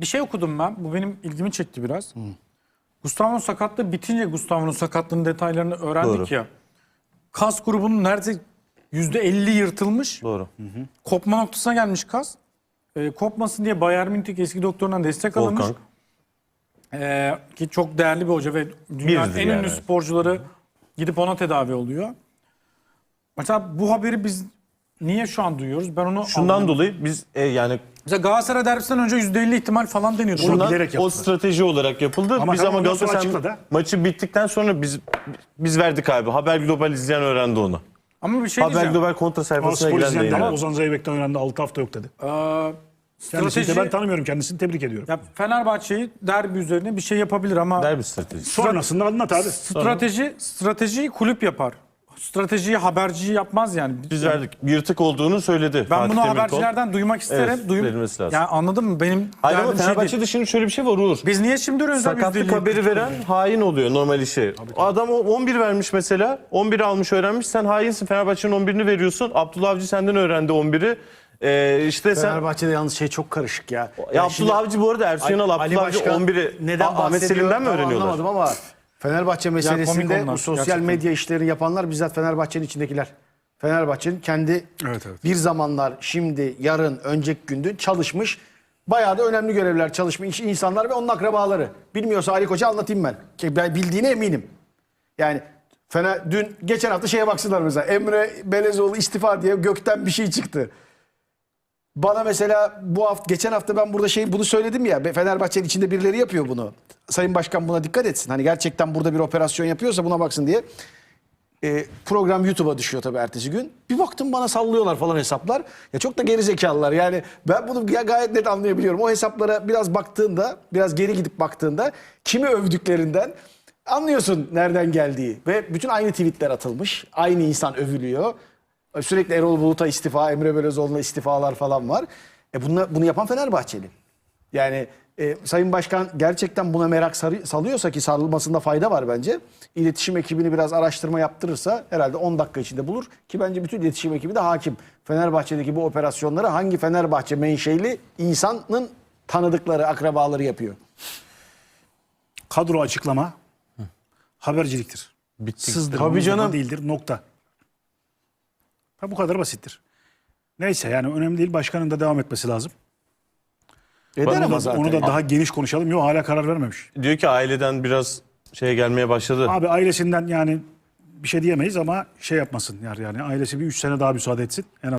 Bir şey okudum ben. Bu benim ilgimi çekti biraz. Gustavo'nun sakatlığı bitince Gustavo'nun sakatlığının detaylarını öğrendik Doğru. ya. Kas grubunun neredeyse %50 yırtılmış. Doğru. Kopma noktasına gelmiş kas. Ee, kopmasın diye Bayern Münih eski doktorundan destek alınmış. Volkan. Ee, ki çok değerli bir hoca ve dünyanın Birdir en yani, ünlü sporcuları gidip ona tedavi oluyor. Mesela bu haberi biz niye şu an duyuyoruz? Ben onu Şundan anlamıyorum. dolayı biz e, yani Mesela Galatasaray derbisinden önce %50 ihtimal falan deniyordu. Bunu şundan bilerek o yaptılar. strateji olarak yapıldı. Ama biz ama sonra Galatasaray açıkladı. maçı bittikten sonra biz biz verdik abi. Haber Global izleyen öğrendi onu. Ama bir şey Haber diyeceğim. Global kontra sayfasına giren izleyen de yayınladı. Ozan Zeybek'ten öğrendi 6 hafta yok dedi. Ee, Kendisini strateji, de ben tanımıyorum kendisini tebrik ediyorum. ya Fenerbahçe'yi derbi üzerine bir şey yapabilir ama Derbi stratejisi. Sonrasında anlat abi. strateji stratejiyi kulüp yapar. Stratejiyi haberci yapmaz yani. Biz verdik. Yırtık olduğunu söyledi. ben Fatih bunu Temirkol. habercilerden duymak isterim. Evet, Duyum- verilmesi lazım. Yani anladın mı? Benim Hayır ama derdim şey değil. Fenerbahçe'de şimdi şöyle bir şey var Uğur. Biz niye şimdi özel Sakatlık haberi veren hain oluyor normal işi. Adam o 11 vermiş mesela. 11 almış öğrenmiş. Sen hainsin. Fenerbahçe'nin 11'ini veriyorsun. Abdullah Avcı senden öğrendi 11'i. Ee, işte sen... Fenerbahçe'de yalnız şey çok karışık ya. Ya şimdi Abdullah Avcı bu arada Ersun Yanal, Ali Abdullah Avcı Başkan 11'i neden Ah- Ahmet bahsediyor Selim'den mi tam öğreniyorlar? Anlamadım ama Fenerbahçe meselesinde bu sosyal gerçekten. medya işlerini yapanlar bizzat Fenerbahçe'nin içindekiler. Fenerbahçe'nin kendi Evet, evet. bir zamanlar şimdi yarın önceki gündü çalışmış bayağı da önemli görevler çalışmış insanlar ve onun akrabaları. Bilmiyorsa Ali Koç'a anlatayım ben. Ben bildiğine eminim. Yani Fener, dün geçen hafta şeye baksınlar mesela Emre Belezoğlu istifa diye gökten bir şey çıktı. Bana mesela bu hafta geçen hafta ben burada şey bunu söyledim ya Fenerbahçe'nin içinde birileri yapıyor bunu. Sayın Başkan buna dikkat etsin. Hani gerçekten burada bir operasyon yapıyorsa buna baksın diye. Ee, program YouTube'a düşüyor tabii ertesi gün. Bir baktım bana sallıyorlar falan hesaplar. Ya çok da geri zekalılar. Yani ben bunu ga- gayet net anlayabiliyorum. O hesaplara biraz baktığında, biraz geri gidip baktığında kimi övdüklerinden anlıyorsun nereden geldiği. Ve bütün aynı tweetler atılmış. Aynı insan övülüyor. Sürekli Erol Bulut'a istifa, Emre Belözoğlu'na istifalar falan var. E bunu, bunu yapan Fenerbahçeli. Yani e, Sayın Başkan gerçekten buna merak sarı- salıyorsa ki sarılmasında fayda var bence. İletişim ekibini biraz araştırma yaptırırsa herhalde 10 dakika içinde bulur. Ki bence bütün iletişim ekibi de hakim. Fenerbahçe'deki bu operasyonları hangi Fenerbahçe menşeli insanın tanıdıkları, akrabaları yapıyor. Kadro açıklama haberciliktir. Bitti. Sızdırma Tabii canım. değildir nokta. Ha, bu kadar basittir. Neyse yani önemli değil başkanın da devam etmesi lazım. Eder ama da, zaten. onu da daha geniş konuşalım. Yok hala karar vermemiş. Diyor ki aileden biraz şey gelmeye başladı. Abi ailesinden yani bir şey diyemeyiz ama şey yapmasın yani, yani ailesi bir 3 sene daha müsaade etsin. En